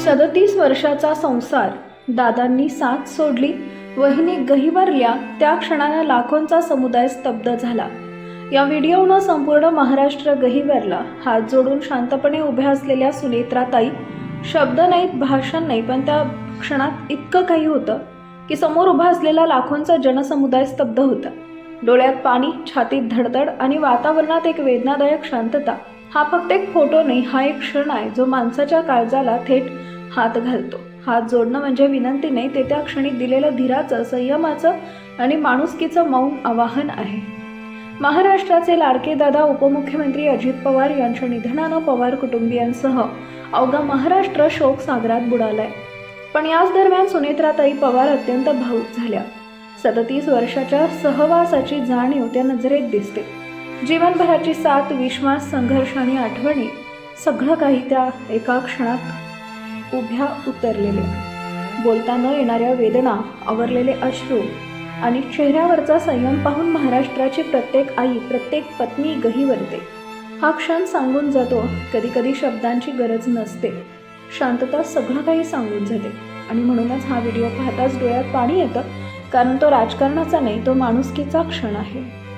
सदतीस वर्षाचा संसार दादांनी साथ सोडली वहिनी गहिवरल्या त्या क्षणाला लाखोंचा समुदाय स्तब्ध झाला. या व्हिडिओनं संपूर्ण महाराष्ट्र गहिवरला हात जोडून शांतपणे उभ्या असलेल्या सुनेत्राताई शब्द नाहीत भाषण नाही पण त्या क्षणात इतकं काही होतं की समोर उभा असलेला लाखोंचा जनसमुदाय स्तब्ध होता. डोळ्यात पाणी छातीत धडधड आणि वातावरणात एक वेदनादायक शांतता. हा फक्त एक फोटो नाही हा एक क्षण आहे जो माणसाच्या काळजाला थेट हात घालतो. हात जोडणं म्हणजे विनंती नाही ते त्या क्षणी दिलेलं धीराचं संयमाचं आणि माणुसकीचं मौन आवाहन आहे. महाराष्ट्राचे लाडके दादा उपमुख्यमंत्री अजित पवार यांच्या निधनानं पवार कुटुंबियांसह अवघा महाराष्ट्र शोक सागरात बुडालाय. पण याच दरम्यान सुनेत्राताई पवार अत्यंत भावूक झाल्या. सदतीस वर्षाच्या सहवासाची जाणीव त्या नजरेत दिसते. जीवनभराची साथ विश्वास संघर्ष आणि आठवणी सगळं काही त्या एका क्षणात उभ्या उतरलेल्या. बोलता न येणाऱ्या वेदना आवरलेले अश्रू आणि चेहऱ्यावरचा संयम पाहून महाराष्ट्राची प्रत्येक आई प्रत्येक पत्नी गहीवरते हा क्षण सांगून जातो कधी कधी शब्दांची गरज नसते. शांतता सगळं काही सांगून जाते. आणि म्हणूनच हा व्हिडिओ पाहताच डोळ्यात पाणी येतं कारण तो राजकारणाचा नाही तो माणुसकीचा क्षण आहे.